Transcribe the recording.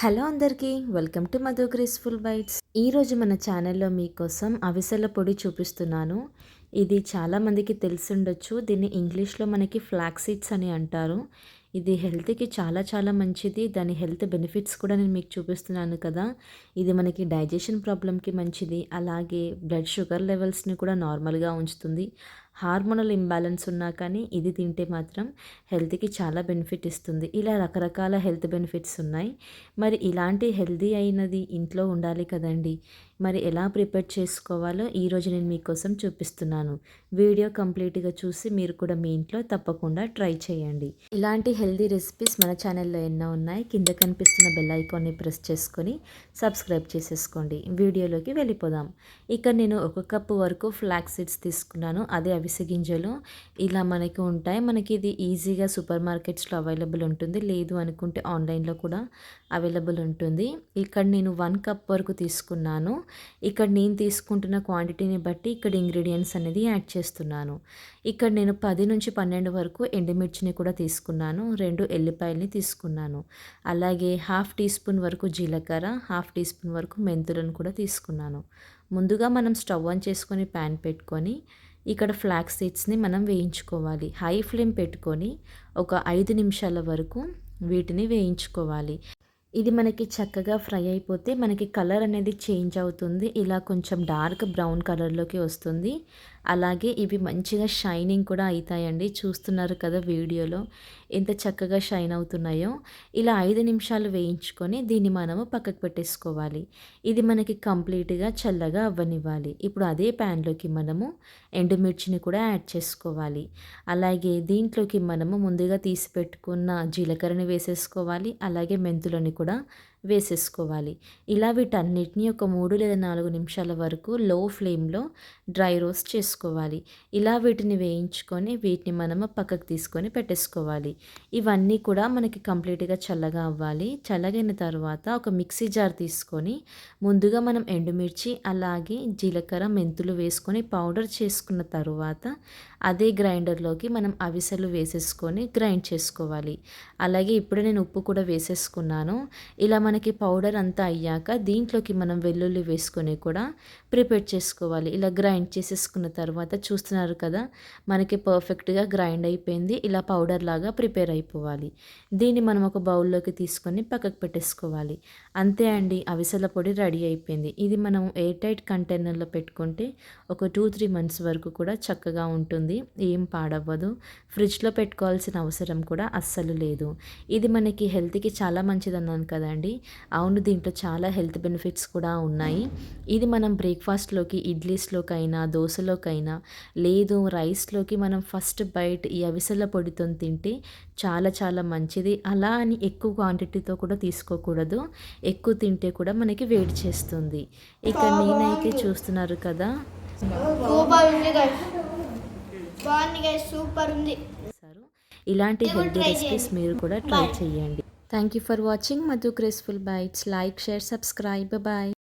Hello అందరికీ welcome to Madhu graceful bites. ఈరోజు మన ఛానల్లో మీకోసం అవిసెల పొడి చూపిస్తున్నాను. ఇది చాలామందికి తెలిసిండొచ్చు. దీన్ని ఇంగ్లీష్లో మనకి ఫ్లాక్ సీడ్స్ అని అంటారు. ఇది హెల్త్కి చాలా చాలా మంచిది. దాని హెల్త్ బెనిఫిట్స్ కూడా నేను మీకు చూపిస్తున్నాను కదా. ఇది మనకి డైజెషన్ ప్రాబ్లంకి మంచిది. అలాగే బ్లడ్ షుగర్ లెవెల్స్ని కూడా నార్మల్గా ఉంచుతుంది. హార్మోనల్ ఇంబ్యాలెన్స్ ఉన్నా కానీ ఇది తింటే మాత్రం హెల్త్కి చాలా బెనిఫిట్ ఇస్తుంది. ఇలా రకరకాల హెల్త్ బెనిఫిట్స్ ఉన్నాయి. మరి ఇలాంటి హెల్దీ అయినది ఇంట్లో ఉండాలి కదండి. మరి ఎలా ప్రిపేర్ చేసుకోవాలో ఈరోజు నేను మీకోసం చూపిస్తున్నాను. వీడియో కంప్లీట్గా చూసి మీరు కూడా మీ ఇంట్లో తప్పకుండా ట్రై చేయండి. ఇలాంటి హెల్దీ రెసిపీస్ మన ఛానల్లో ఎన్నో ఉన్నాయి. కింద కనిపిస్తున్న బెల్ ఐకాన్ని ప్రెస్ చేసుకొని సబ్స్క్రైబ్ చేసేసుకోండి. వీడియోలోకి వెళ్ళిపోదాం. ఇక్కడ నేను ఒక కప్పు వరకు ఫ్లాక్ సీడ్స్ తీసుకున్నాను. అదే అవి అవిసె గింజలు ఇలా మనకి ఉంటాయి. మనకి ఇది ఈజీగా సూపర్ మార్కెట్స్లో అవైలబుల్ ఉంటుంది. లేదు అనుకుంటే ఆన్లైన్లో కూడా అవైలబుల్ ఉంటుంది. ఇక్కడ నేను వన్ కప్ వరకు తీసుకున్నాను. ఇక్కడ నేను తీసుకుంటున్న క్వాంటిటీని బట్టి ఇక్కడ ఇంగ్రీడియంట్స్ అనేది యాడ్ చేస్తున్నాను. ఇక్కడ నేను పది నుంచి పన్నెండు వరకు ఎండుమిర్చిని కూడా తీసుకున్నాను. రెండు ఎల్లిపాయలని తీసుకున్నాను. అలాగే హాఫ్ టీ స్పూన్ వరకు జీలకర్ర హాఫ్ టీ స్పూన్ వరకు మెంతులను కూడా తీసుకున్నాను. ముందుగా మనం స్టవ్ ఆన్ చేసుకొని ప్యాన్ పెట్టుకొని ఇక్కడ ఫ్లాక్ సీడ్స్ని మనం వేయించుకోవాలి. హై ఫ్లేమ్ పెట్టుకొని ఒక ఐదు నిమిషాల వరకు వీటిని వేయించుకోవాలి. ఇది మనకి చక్కగా ఫ్రై అయిపోతే మనకి కలర్ అనేది చేంజ్ అవుతుంది. ఇలా కొంచెం డార్క్ బ్రౌన్ కలర్లోకి వస్తుంది. అలాగే ఇవి మంచిగా షైనింగ్ కూడా అవుతాయండి చూస్తున్నారు కదా వీడియోలో. ఎంత చక్కగా షైన్ అవుతున్నాయో. ఇలా ఐదు నిమిషాలు వేయించుకొని దీన్ని మనము పక్కకు పెట్టేసుకోవాలి. ఇది మనకి కంప్లీట్గా చల్లగా అవ్వనివ్వాలి. ఇప్పుడు అదే ప్యాన్లోకి మనము ఎండుమిర్చిని కూడా యాడ్ చేసుకోవాలి. అలాగే దీంట్లోకి మనము ముందుగా తీసి పెట్టుకున్న జీలకర్రని వేసేసుకోవాలి. అలాగే మెంతులని కూడా వేసేసుకోవాలి. ఇలా వీటన్నిటిని ఒక మూడు లేదా నాలుగు నిమిషాల వరకు లో ఫ్లేమ్లో డ్రై రోస్ట్ చేసుకోవాలి ఇలా వీటిని వేయించుకొని వీటిని మనము పక్కకు తీసుకొని పెట్టేసుకోవాలి. ఇవన్నీ కూడా మనకి కంప్లీట్గా చల్లగా అవ్వాలి. చల్లగైన తర్వాత ఒక మిక్సీ జార్ తీసుకొని ముందుగా మనం ఎండుమిర్చి అలాగే జీలకర్ర మెంతులు వేసుకొని పౌడర్ చేసుకున్న తర్వాత అదే గ్రైండర్లోకి మనం అవిసెలు వేసేసుకొని గ్రైండ్ చేసుకోవాలి. అలాగే ఇప్పుడు నేను ఉప్పు కూడా వేసేసుకున్నాను. ఇలా మనకి పౌడర్ అంతా అయ్యాక దీంట్లోకి మనం వెల్లుల్లి వేసుకొని కూడా ప్రిపేర్ చేసుకోవాలి. ఇలా గ్రైండ్ చేసేసుకున్న తర్వాత తర్వాత చూస్తున్నారు కదా మనకి పర్ఫెక్ట్గా గ్రైండ్ అయిపోయింది. ఇలా పౌడర్ లాగా ప్రిపేర్ అయిపోవాలి. దీన్ని మనం ఒక బౌల్లోకి తీసుకొని పక్కకు పెట్టేసుకోవాలి. అంతే అండి అవిసల పొడి రెడీ అయిపోయింది. ఇది మనం ఎయిర్ టైట్ కంటైనర్లో పెట్టుకుంటే ఒక టూ త్రీ మంత్స్ వరకు కూడా చక్కగా ఉంటుంది. ఏం పాడవ్వదు. ఫ్రిడ్జ్లో పెట్టుకోవాల్సిన అవసరం కూడా అస్సలు లేదు. ఇది మనకి హెల్త్కి చాలా మంచిది అన్నాను కదండి. అవును దీంట్లో చాలా హెల్త్ బెనిఫిట్స్ కూడా ఉన్నాయి. ఇది మనం బ్రేక్ఫాస్ట్లోకి ఇడ్లీస్లోకైనా దోశలోకైనా లేదు రైస్లోకి మనం ఫస్ట్ బైట్ ఈ అవిసెల పొడితో తింటే చాలా చాలా మంచిది. అలా అని ఎక్కువ క్వాంటిటీతో కూడా తీసుకోకూడదు. ఎక్కువ తింటే కూడా మనకి వేడి చేస్తుంది. ఇక నేనైతే చూస్తున్నారు కదా. సూపర్ ఉంది ఇలాంటి హెల్తీ రెసిపీస్. మీరు కూడా ట్రై. చేయండి. Thank you for watching Madhu graceful bites like share subscribe bye